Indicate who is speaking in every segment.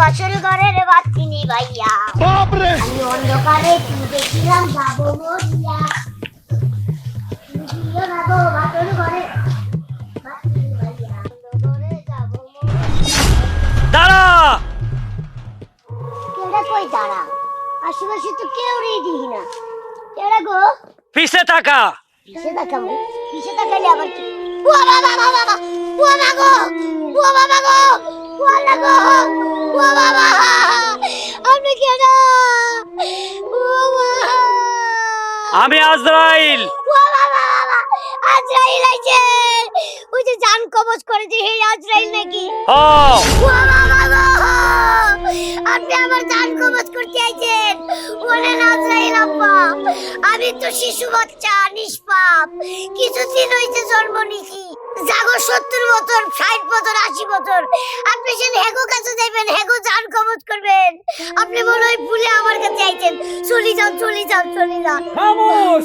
Speaker 1: বাসর ঘরের বাতি নিভাইয়া আমি অন্ধকারে তুমি দেখিলাম যাব মরিয়া
Speaker 2: দাঁড়া!
Speaker 1: কেডা কই দাঁড়া? আশেপাশে তো কেউ রেডি না। কেডা গো?
Speaker 2: পিছে থাকা।
Speaker 1: পিছে তাকাবো পিছে তাকালে আবার কি? উয়া বাবা বাবা বাবা! উয়া বাবা গো! উয়া বাবা গো! উয়া না গো! উয়া বাবা আপনি কেডা উয়া বাবা
Speaker 2: আমি আজরাইল।
Speaker 1: উয়া বাবা বাবা আজরাইল আইছে ওই যে জান কবজ করেছে হে আজরাইল নাকি?
Speaker 2: ও
Speaker 1: বাবা আপনি আমার জান কবজ করতে আইছেন। বলে আজরাইল আব্বা আমি তো শিশু বাচ্চা নিষ্পাপ। কিছুদিন হইছে জন্ম নিছি। জাগো সত্তর বছর ষাট বছর আশি বছর। আপনি সেন হেগো কাছে যাইবেন হেগো জান কবজ করবেন। আপনি মনে হয় ভুলে আমার কাছে আইছেন। চলে যাও চলে যাও চলে যাও
Speaker 2: খামোশ!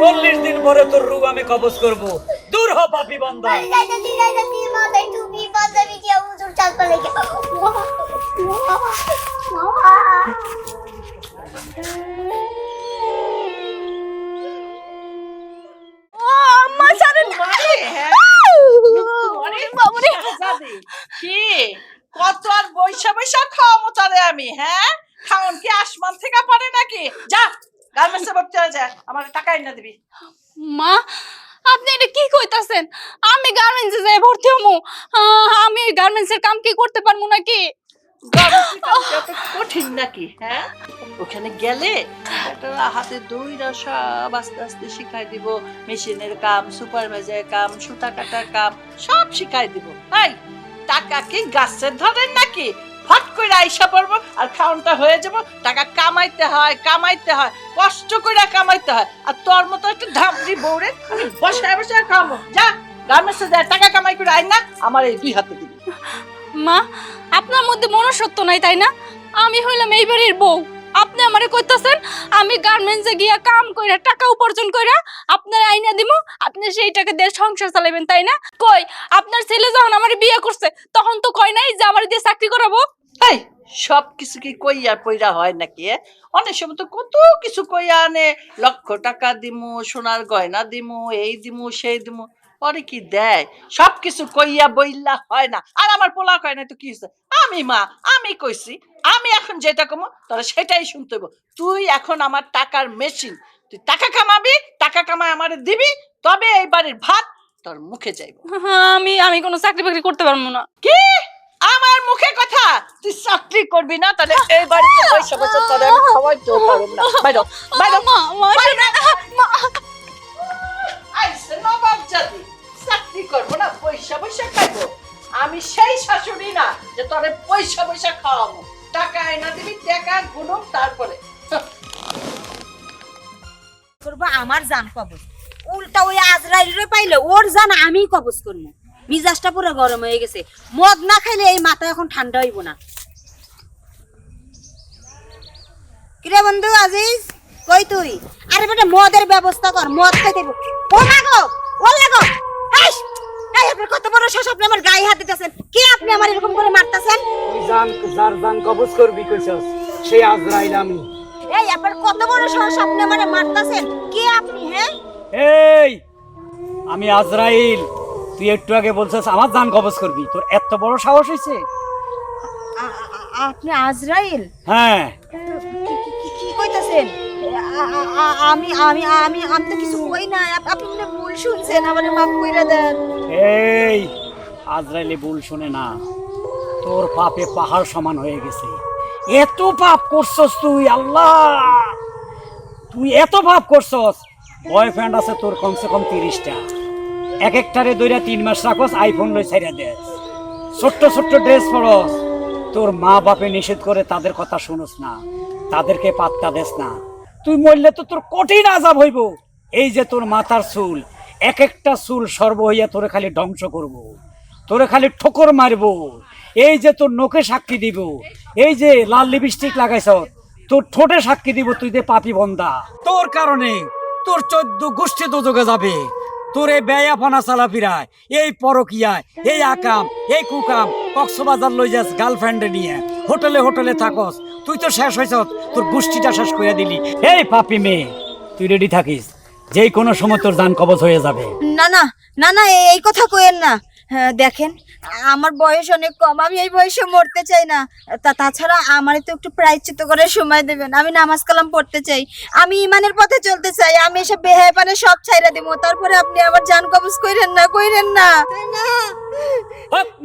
Speaker 2: চল্লিশ দিন পরে তোর রূপ আমি কবজ করব। দূর হ পাপি
Speaker 1: যাইতেছি, মাথায় টুপি, পাঞ্জাবি দিয়ে হুজুর ওয়া, ওয়া।
Speaker 3: ও আম্মা ছাড়েন বাবারে
Speaker 4: জানি কি কত আর বৈশা বৈশা খাওয়া মোচারে আমি হ্যাঁ খাওন কি আসমান থেকে পড়ে নাকি যা গার্মেন্টসে ভর্তি হয়ে যা আমার দিবি।
Speaker 3: মা আপনি এটা কি কইতাছেন? আমি গার্মেন্টসে যাই ভর্তি হমু। আমি গার্মেন্টসের কাম কি করতে পারব নাকি?
Speaker 4: কঠিন নাকি হ্যাঁ? ওখানে গেলে হাতে দইরা সব আস্তে আস্তে শিখাই দিব। মেশিনের কাম সুপারভাইজার কাম সুতা কাটার কাম সব শিখাই দিব। তাই টাকা কি গাছের ধরেন নাকি? ফট করে আইসা পড়ব আর খাওনটা হয়ে যাব। টাকা কামাইতে হয় কামাইতে হয়, কষ্ট করে কামাইতে হয়। আর তোর মতো একটা ধামড়ি বউরে আমি বসায় বসায় খাওয়াবো। যা, গার্মেন্টসে যা, টাকা কামাই করে আই না, আমার এই দুই হাতে দিবি।
Speaker 3: মা, আপনার মধ্যে মনুষ্যত্ব নাই, তাই না? আমি হইলাম এই বাড়ির বউ। আপনি আমারে কইতাছেন, আমি গার্মেন্টসে গিয়া কাম কইরা, টাকা উপার্জন কইরা আপনার আইনা দিমু। আপনি সেই টাকা দিয়ে সংসার চালাবেন তাই না? কই, আপনার ছেলে যখন আমার বিয়ে করছে, তখন তো কয় নাই যে আমার দিয়ে চাকরি করাবো?
Speaker 4: এই সব কিছু কি কইয়া পইরা হয় নাকি অনেক সময় তো কত কিছু কইয়া আনে লক্ষ টাকা দিমু সোনার গয়না দিমু এই দিমু সেই দিমু পরে কি দেয়? সব কিছু কইয়া বইলা হয় না আর আমার পোলা কয় না তো কি হয়েছে আমি মা আমি কইছি আমি এখন যেটা কমো তোরা সেটাই শুনতে হইব। তুই এখন আমার টাকার মেশিন তুই টাকা কামাবি টাকা কামাই আমার দিবি তবে এই বাড়ির ভাত তোর মুখে যাইব।
Speaker 3: আমি আমি কোনো চাকরি বাকরি করতে পারব না।
Speaker 4: কি? আমার মুখে কথা? তুই চাকরি করবি না? তাহলে এই বাড়িতে পয়সা বছর তোরে আমি খাওয়াইতেও পারব না। বাইরো বাইরো
Speaker 3: মা মা মা
Speaker 4: আইসে নবাব জাতি চাকরি করব না পয়সা পয়সা খাইবো। আমি সেই শাশুড়ি না যে তোরে পয়সা পয়সা খাওয়াবো। টাকা এনে দিবি টাকা গুনুম তারপরে।
Speaker 5: করব আমার জান কবজ। উল্টা ওই আজরাইল রে পাইলে ওর জান আমি কবজ করব। মিজাজটা পুরো গরম হয়ে গেছে। মদ না খাইলে এই মাথা এখন ঠান্ডা হইব না। কিরে বন্ধু আজিজ কই তুই? আরে বেটা মদের ব্যবস্থা কর মদ খাইতে। ও মাগো ও লাগো এই আপনার কত বড় সাহস আপনি আমার গায়ে হাত দিতেছেন। কে আপনি আমার এরকম করে মারতাছেন?
Speaker 2: তুই জান যার জান কবজ করবি কইছস সেই আজরাইল আমি।
Speaker 5: এই আপনার কত বড় সাহস আপনি আমার মারতাছেন? কে আপনি হ্যাঁ?
Speaker 2: এই আমি আজরাইল। তুই একটু আগে বলছিস আমার দান কবজ করবি। তোর এত বড় সাহস হয়েছে।
Speaker 5: আপনি আজরাইল?
Speaker 2: হ্যাঁ।
Speaker 5: কি- কইতাছেন? আমি আমি আমি আমি তো কিছু কই না আপনি মনে ভুল শুনছেন আমারে মাফ কইরা দেন।
Speaker 2: এই আজরাইলে ভুল শুনে না। তোর পাপে পাহাড় সমান হয়ে গেছে। এত পাপ করছস তুই আল্লাহ! তুই এত পাপ করছস। বয়ফ্রেন্ড আছে তোর কমসে কম তিরিশটা। এক একটারে দইরা তিন মাস রাখস আইফোন লই ছাইরা দেস ছোট্ট ছোট্ট ড্রেস পরস। তোর মা বাপে নিষেধ করে তাদের কথা শুনস না। তাদেরকে পাত্তা দেস না। তুই মরলে তো তোর কঠিন আজাব হইব। এই যে তোর মাথার চুল, এক একটা চুল সর্ব হইয়া তোরে খালি ধ্বংস করব। তোরে খালি ঠোকর মারব। এই যে তোর নোকে সাক্ষী দিব, এই যে লাল লিপস্টিক লাগাইছ, তোর ঠোঁটে সাক্ষী দিব, তুই যে পাপি বন্দা। তোর কারণে তোর চোদ্দ গোষ্ঠী দোজকে যাবে। তোর এই ব্যয়াপনা চালাফিরায় এই পরকিয়ায়, এই আকাম, এই কুকাম, কক্সবাজার লই যাস গার্লফ্রেন্ডে নিয়ে। হোটেলে হোটেলে থাকস, তুই তো শেষ হয়েছ তোর গোষ্ঠীটা শেষ করে দিলি। এই পাপি মেয়ে, তুই রেডি থাকিস যে কোনো সময় তোর দান কবজ হয়ে যাবে।
Speaker 5: না না না না, এই কথা কইেন না। দেখেন আমার বয়স অনেক কম আমি এই বয়সে মরতে চাই না। তা তাছাড়া আমারই তো একটু প্রায়শ্চিত্ত করে সময় দেবেন আমি নামাজ কালাম পড়তে চাই আমি ইমানের পথে চলতে চাই আমি এসব বেহায় পানে সব ছাইরা দিব তারপরে আপনি আমার জান কবজ কইরেন না কইরেন না। না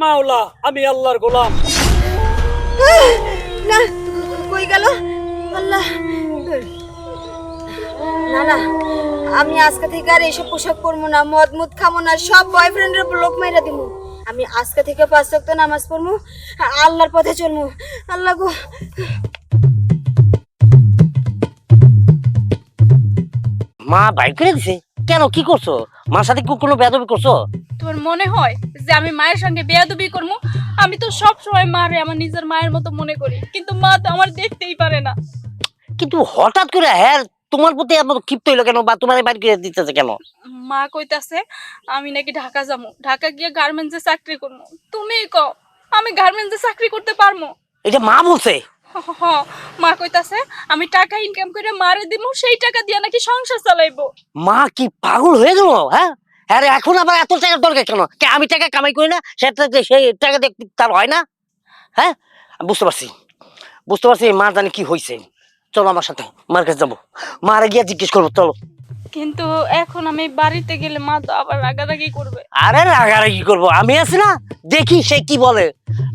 Speaker 2: মাওলা আমি আল্লাহর গোলাম।
Speaker 5: না কই গেল? আল্লাহ। না না। আমি আজকে থেকে আর এইসব পোশাক পরবো না। মদ মুদ খাব না। সব বয়ফ্রেন্ডের ব্লক মাইরা দিব আমি আজকে থেকে পাঁচ ওয়াক্ত নামাজ পড়ব। আল্লাহর পথে চলবো। আল্লাহ গো।
Speaker 6: মা বাইক করে দিছে? কেন? কি করছ? মার সাথে কি কোনো বেদবি করছ?
Speaker 3: তোমার মনে হয় যে আমি মায়ের সঙ্গে বেয়াদবি করব? আমি তো সব সময় মারে আমার নিজের মায়ের মতো মনে করি। কিন্তু মা তো আমার দেখতেই পারে না।
Speaker 6: কিন্তু হঠাৎ করে হ্যাঁ তোমার প্রতি এত ক্ষিপ্ত হইল কেন বা তোমার বাইক করে দিতেছে কেন?
Speaker 3: মা কইতাছে আমি নাকি ঢাকা যাব ঢাকা গিয়ে গার্মেন্টসে চাকরি করব তুমি কও আমি গার্মেন্টসে চাকরি করতে পারব
Speaker 6: এটা মা বলছে?
Speaker 3: মা কইতাছে আমি টাকা ইনকাম করে মারে দিব সেই টাকা দিয়ে নাকি সংসার চালাইবো।
Speaker 6: মা কি পাগল হয়ে গেল হ্যাঁ? হ্যাঁ রে, এখন আবার এত টাকার দরকার কেন? আমি টাকা কামাই করি না সেটা সেই টাকা দিয়ে তার হয় না? হ্যাঁ? বুঝতে পারছি। বুঝতে পারছি মা জানি কি হয়েছে চলো আমার সাথে মার কাছে যাব। মারে গিয়ে জিজ্ঞেস করব চলো।
Speaker 3: কিন্তু এখন আমি বাড়িতে গেলে মা তো আবার রাগারাগি করবে।
Speaker 6: আরে রাগারাগি করব আমি আছি না? দেখি সে কি বলে।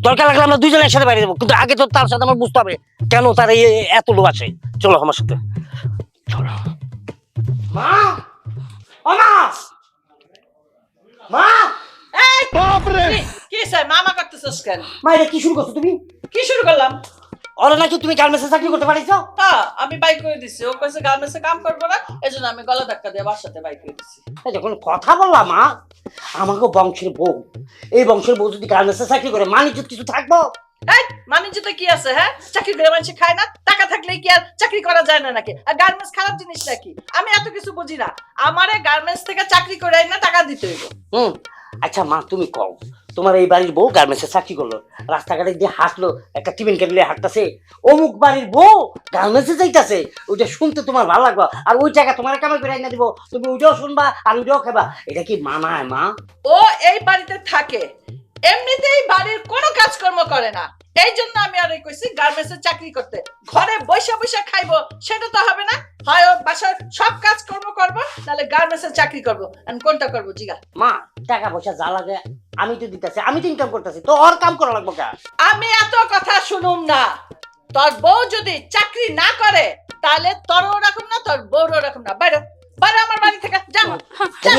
Speaker 6: দরকার লাগলে আমরা দুজনে একসাথে বাইরে যাব কিন্তু আগে তো তার সাথে আমার বুঝতে হবে কেন তার এই এত লোক আছে। চলো আমার সাথে। চলো। মা! ও মা! মা!
Speaker 4: এই! কি স্যার মামা করতেছিস কেন?
Speaker 6: মা এটা কি শুরু করছ তুমি?
Speaker 4: কি শুরু করলাম?
Speaker 6: ওরা নাকি তুমি গার্মেন্টসে চাকরি করতে পারিস
Speaker 4: হ্যাঁ আমি বাইক করে দিছি। ও কইছে গার্মেন্টসে কাম করব না এজন্য আমি গলা ধাক্কা দিয়ে বাসাতে বাইক করে দিছি।
Speaker 6: যখন কথা বললাম মা। আমাকে বংশের বউ। এই বংশের বউ যদি গার্মেন্টসে চাকরি করে মান ইজ্জত কিছু থাকব?
Speaker 4: এই বাণিজ্যতে কি আছে হ্যাঁ? চাকরি করে মানুষ খায় না? টাকা থাকলে কি আর চাকরি করা যায় না নাকি? আর গার্মেন্টস খারাপ জিনিস নাকি আমি এত কিছু বুঝি না। আমারে গার্মেন্টস থেকে চাকরি করে না টাকা দিতে হইব।
Speaker 6: হুম। আচ্ছা মা, তুমি কও, তোমার এই বাড়ির বউ গার্মেন্টসে চাকরি করল, রাস্তাঘাটে দিয়ে হাঁটলো, একটা টিফিন কেটলে হাঁটতেছে, অমুক বাড়ির বউ গার্মেন্টসে যাইতাছে, ওইটা শুনতে তোমার ভালো লাগবে, আর ওই টাকা তোমার কামাই করে না দিব, তুমি ওইটাও শুনবা আর ওইটাও খাবা, এটা কি মানায় মা?
Speaker 4: ও এই বাড়িতে থাকে, এমনিতেই বাড়ির কোনো কাজকর্ম করে না, এই জন্য আমি আর কইছি গার্মেন্টসে চাকরি করতে, ঘরে বৈশা বৈশা খাইবো, সেটা তো হবে না, হয় বাসার সব কাজকর্ম করব নাহলে গার্মেন্টসের চাকরি করব। আমি কোনটা করব জিগা?
Speaker 6: মা টাকা পয়সা যা লাগে আমি তো দিতেছি আমি তো ইনকাম করতেছি তো ওর কাম করা লাগবে কা
Speaker 4: আমি এত কথা শুনুম না। তোর বউ যদি চাকরি না করে তাহলে তোর ওরকম না তোর বউরও ওরকম না। বাইরে বাইরে আমার বাড়ি থেকে যা যা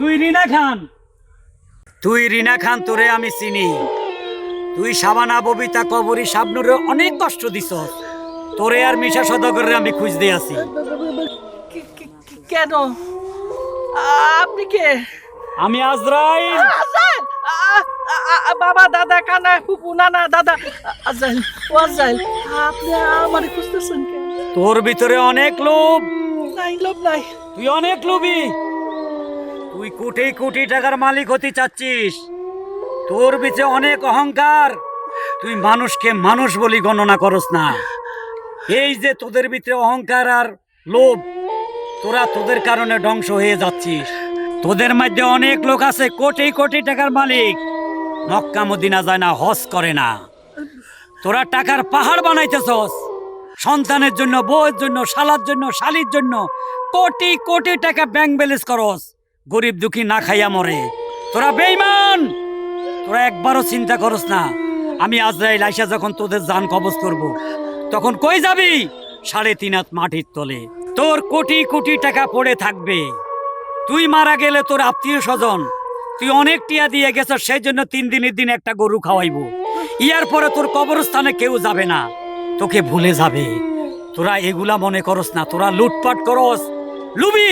Speaker 2: তুই রিনা খান। তুই রিনা খান তোরে আমি চিনি। তুই সাবানা ববিতা কবরী শাবনুরে অনেক কষ্ট দিছ তোরে আর মিশা সদাগরের আমি খুঁজতে আছি।
Speaker 4: কি- কি- কি- কেন? আপনি কে?
Speaker 2: আমি আজরাইল।
Speaker 4: বাবা দাদা কানা ফুপু নানা দাদা আজাইল ওয়াজাইল আপনি আমার খুঁজতেছেন কেন?
Speaker 2: তোর ভিতরে অনেক লোভ।
Speaker 4: নাই লোভ নাই।
Speaker 2: তুই অনেক লোভী। তুই কোটি কোটি টাকার মালিক হতে চাচ্ছিস। তোর ভিতরে অনেক অহংকার। তুই মানুষকে মানুষ বলি গণনা করস না। এই যে তোদের ভিতরে অহংকার আর লোভ, তোরা তোদের কারণে ধ্বংস হয়ে যাচ্ছিস। তোদের মধ্যে অনেক লোক আছে, কোটি কোটি টাকার মালিক। মক্কা মদিনা যায় না, হজ করে না। তোরা টাকার পাহাড় বানাইতেছস। সন্তানের জন্য, বউয়ের জন্য, শালার জন্য, শালির জন্য কোটি কোটি টাকা ব্যাংক ব্যালেন্স করস। গরিব দুঃখী না খাইয়া মরে। তোরা বেইমান তোরা একবারও চিন্তা করস না। আমি আজরাইল আইসা যখন তোদের জান কবজ করব, তখন কই যাবি? সাড়ে তিন হাত মাটির তলে। তোর কোটি কোটি টাকা পড়ে থাকবে। তুই মারা গেলে তোর আত্মীয় স্বজন, তুই অনেক টিয়া দিয়ে গেছ সেই জন্য তিন দিনের দিন একটা গরু খাওয়াইবো। ইয়ার পরে তোর কবরস্থানে কেউ যাবে না। তোকে ভুলে যাবে। তোরা এগুলা মনে করস না। তোরা লুটপাট করস। লুবি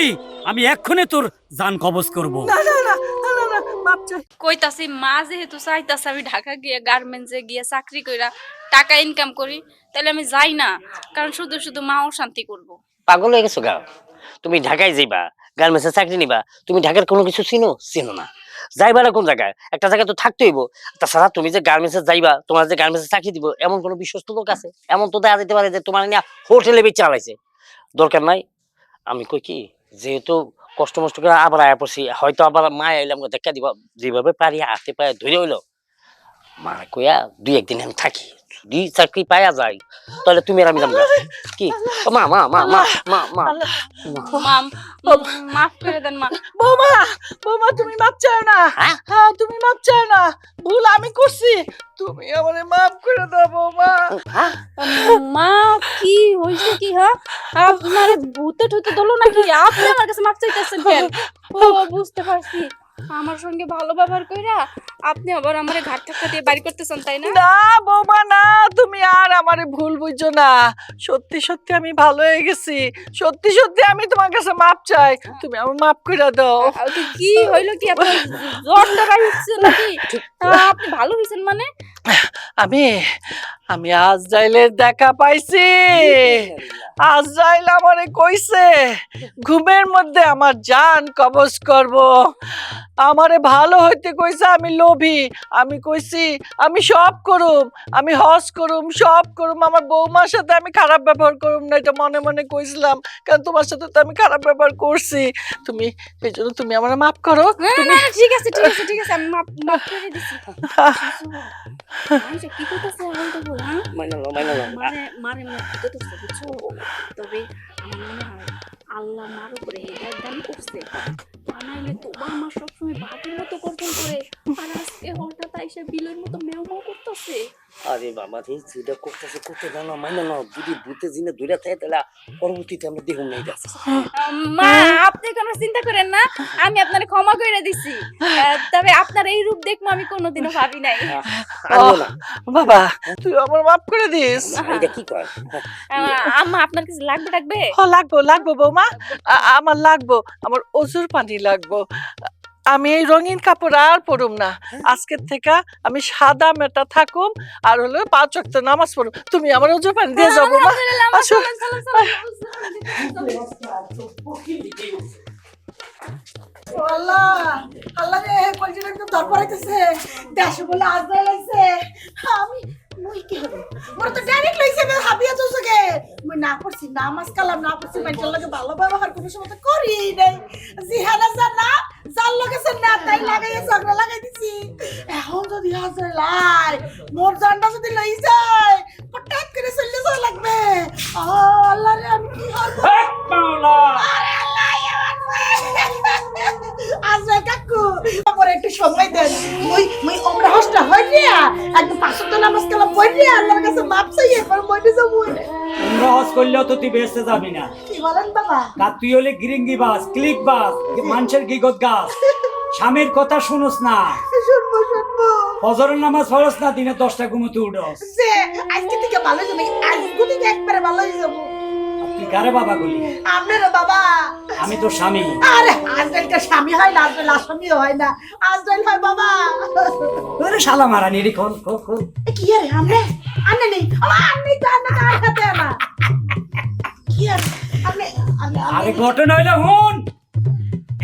Speaker 2: আমি এক্ষুনি তোর জান কবজ করব।
Speaker 4: না না না না না, না মাপ চাই।
Speaker 3: কইতাছি মা যেহেতু চাইতাছে আমি ঢাকা গিয়ে গার্মেন্টসে গিয়ে চাকরি কইরা টাকা ইনকাম করি তাহলে আমি যাই না কারণ শুধু শুধু শান্তি করব।
Speaker 6: পাগল হয়ে গেছো গা? তুমি ঢাকায় যাইবা গার্মেন্টসে চাকরি নিবা তুমি ঢাকার কোনো কিছু চিনো? চিনো না। যাইবা না কোন জায়গায়? একটা জায়গায় তো থাকতে হইব। তাছাড়া তুমি যে গার্মেন্টসে যাইবা তোমার যে গার্মেন্টসে চাকরি দিব এমন কোনো বিশ্বস্ত লোক আছে? এমন তো দেখা যেতে পারে যে তোমার নিয়ে হোটেলে বেচে চালাইছে। দরকার নাই আমি কই কি যেহেতু কষ্ট মষ্ট করে আবার আয়া পড়ছি হয়তো আবার মা এলাম দেখা দিব যেভাবে পারি হাতে পায়ে ধরে হইল। মা কইয়া দুই একদিন আমি থাকি যদি চাকরি পায়া যায় তাহলে তুমি আর আমি যাব কি? মা মা মা মা মা। মা
Speaker 3: মাফ করে দেন মা।
Speaker 4: বৌমা বৌমা তুমি মাপ চাও না।
Speaker 6: হ্যাঁ?
Speaker 4: হ্যাঁ তুমি মাপ চাও না। ভুল আমি করছি। তুমি আমারে মাফ করে দাও বৌমা।
Speaker 6: হ্যাঁ?
Speaker 3: মা কি হইছে কি হ্যাঁ? আপনার ভূতে ঠুতে দলো নাকি? আপনি আমার কাছে মাপ চাইতেছেন কেন? ও বুঝতে পারছি। আমার সঙ্গে ভালো ব্যবহার কইরা আপনি আবার আমারে ঘাট ধাক্কা দিয়ে বাড়ি করতেছেন তাই না?
Speaker 4: না বৌমা না তুমি আর আমারে ভুল বুঝছ না। সত্যি সত্যি আমি ভালো হয়ে গেছি। সত্যি সত্যি আমি তোমার কাছে মাপ চাই। তুমি আমার মাপ কইরা দাও।
Speaker 3: কি হইল কি আপনার জ্বরটা বাড়িছে নাকি? আপনি ভালো হইছেন মানে?
Speaker 4: আমি আমি আজরাইলের দেখা পাইছি। আজরাইল আমারে কইছে ঘুমের মধ্যে আমার জান কবজ করব। আমারে ভালো হইতে কইছে আমি লোভী। আমি কইছি আমি সব করুম আমি হজ করুম সব করুম। আমার বৌমার সাথে আমি খারাপ ব্যবহার করুম না এটা মনে মনে কইছিলাম। কারণ তোমার সাথে তো আমি খারাপ ব্যবহার করছি। তুমি এই জন্য তুমি আমার মাফ করো।
Speaker 3: ঠিক আছে ঠিক আছে ঠিক আছে আমি মাপ করে দিছি। কি করতেছে বলতে বল হ্যাঁ
Speaker 6: মাইনা নাও, মাইনা নাও।
Speaker 3: মানে মারে দিতে তো বুঝছ তবে আমার মনে হয় আল্লাহ মার উপরে হেদায়ত দান করছে তা নাইলে তো আমার সবসময় বাঘের মতো গর্জন করে আর আজকে হঠাৎ এসে বিলের মতো মেও মেও করতেছে।
Speaker 6: আরে বাবা রে যেটা করতেছে করতে দাও না মাইনা নাও যদি ভূতে জিনে দূরে থাকে তাহলে পরবর্তীতে আমরা দেখুন নাই যাচ্ছে।
Speaker 3: মা আপনি কোনো চিন্তা করেন না? আমি আপনার ক্ষমা করে দিছি। তবে আপনার এই রূপ দেখব আমি কোনোদিনও ভাবি নাই।
Speaker 6: না।
Speaker 4: বাবা তুই আমার মাফ করে দিস।
Speaker 6: এটা কি কয়?
Speaker 3: আম্মা আপনার কিছু লাগবে লাগবে?
Speaker 4: ও লাগবো লাগবো বৌমা। আ- আমার লাগবো আমার অজুর পানি লাগবো আমি এই রঙিন কাপড় আর পরুম না আজকের থেকে আমি সাদা মেটা থাকুম আর হলো পাঁচ অক্ত নামাজ পড়ুম তুমি আমার অজুর পানি দিয়ে যাব মা আসো।
Speaker 5: আল্লাহ আল্লাহ হবে মোর তো ডাইরেক্ট লইছে নামাজ কালাম, না করছি লাগে ভালো ব্যবহার কোনো সময় তো করি নাই। জিহানা যা না জাল লাগাছে না, তাই লাগাই দিছি। এখন যদি আয়, মোর জানটা যদি লই যায়। একদম পাঁচশো নামাজ কালা পড়ি রিয়া আল্লাহর কাছে মাপ চাই মরে যাব
Speaker 2: হজ করলেও তো তুই যাবি না।
Speaker 5: কি বলেন বাবা?
Speaker 2: তুই হলে গিরিঙ্গি বাস ক্লিক বাস মানুষের গিগত গাছ। স্বামীর কথা শুনোস না।
Speaker 5: শুনব শুনব।
Speaker 2: ফজরের নামাজ ফরস না দিনে দশটা ঘুমোতে উঠোস।
Speaker 5: আজকে থেকে ভালো যাবে আজকে থেকে একবারে ভালো হয়ে যাব।
Speaker 2: তুই কারে বাবা গুলি
Speaker 5: আপনারও বাবা।
Speaker 2: আমি তো স্বামী।
Speaker 5: আরে স্বামী হয় না হয় না। হয় বাবা।
Speaker 2: ওরে শালা মারা।
Speaker 5: এ কি আরে আনে নেই। ও আনে তো আনে হাতে কি আরে
Speaker 2: আরে ঘটনা হইলে হুন।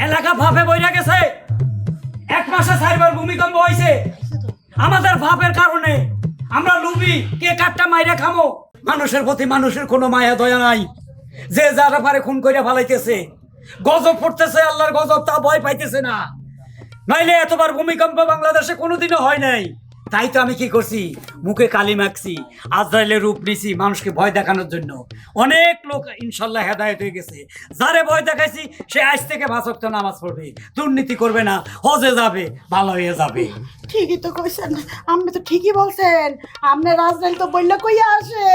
Speaker 2: এলাকা ভাবে বইরা গেছে। এক মাসে চারবার ভূমিকম্প হয়েছে আমাদের ভাবের কারণে আমরা লুবি কে কাটটা মাইরা খামো। মানুষের প্রতি মানুষের কোনো মায়া দয়া নাই। যে যারা পারে খুন কইরা ফালাইতেছে। গজব পড়তেছে আল্লাহর গজব, তা ভয় পাইতেছে না। নাইলে এতবার ভূমিকম্প বাংলাদেশে কোনোদিনও হয় নাই। তাই তো আমি কি করছি? মুখে কালি মাখছি, আজরাইলের রূপ নিছি মানুষকে ভয় দেখানোর জন্য। অনেক লোক ইনশাল্লাহ হেদায়ত হয়ে গেছে। যারে ভয় দেখাইছি, সে আজ থেকে ভাষক্ত নামাজ পড়বে। দুর্নীতি করবে না, হজে যাবে, ভালো হয়ে যাবে।
Speaker 5: ঠিকই তো কইছেন আপনি তো ঠিকই বলছেন। আপনি রাজরাইল তো বললে কই আসে।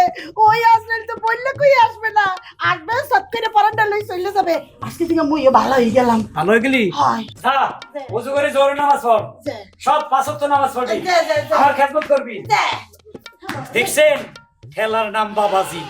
Speaker 5: ওই রাজরাইল তো বললে কই আসবে না। আসবে সব করে পরান্ডা লই চলে যাবে। আজকে থেকে মুইও ভালো হয়ে গেলাম।
Speaker 2: ভালো হয়ে গেলি?
Speaker 5: হয়।
Speaker 2: যা উজু করে জোরে নামাজ পড়। সব পাঁচক্ত নামাজ পড়বি। আমার খেদমত করবি। দেখছেন? ঠেলার নাম বাবাজি।